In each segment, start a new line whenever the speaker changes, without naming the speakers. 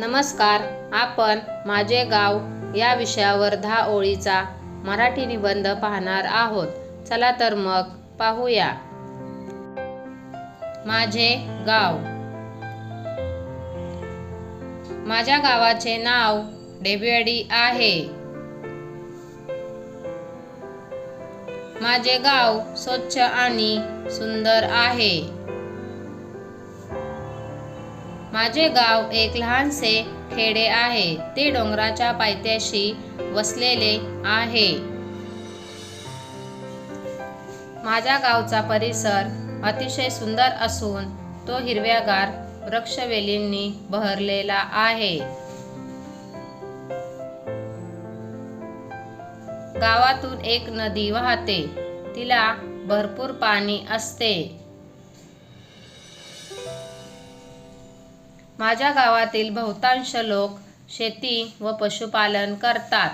नमस्कार. आपण माझे गाव या विषयावर दहा ओळीचा मराठी निबंध पाहणार आहोत. चला तर मग पाहूया. माझे गाव. माझ्या गावाचे नाव डेबियाडी आहे. माझे गाव स्वच्छ आणि सुंदर आहे. माझे गाव एक लहानसे खेडे आहे. ते डोंगराच्या पायथ्याशी वसलेले आहे. माझ्या गावचा परिसर अतिशय सुंदर असून तो हिरव्यागार वृक्षवेलींनी बहरलेला आहे. गावातून एक नदी वाहते. तिला भरपूर पाणी असते. माझ्या गावातील बहुतांश लोक शेती व पशुपालन करतात.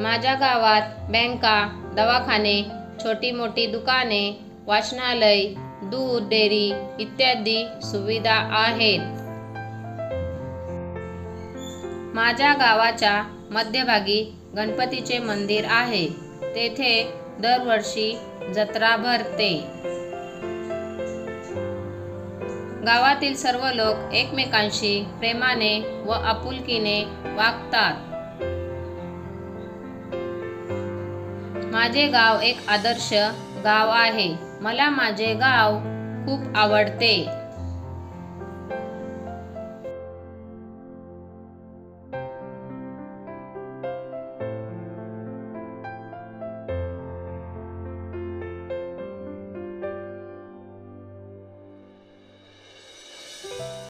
माझ्या गावात बँका दवाखाने छोटी मोठी दुकाने वाचनालय दूध डेअरी इत्यादी सुविधा आहेत. माझ्या गावाच्या मध्यभागी गणपतीचे मंदिर आहे. तेथे दरवर्षी जत्रा भरते. गावातील सर्व लोक एकमेकांशी प्रेमाने व आपुलकीने वागतात. माझे गाव एक आदर्श गाव आहे. मला माझे गाव खूप आवडते.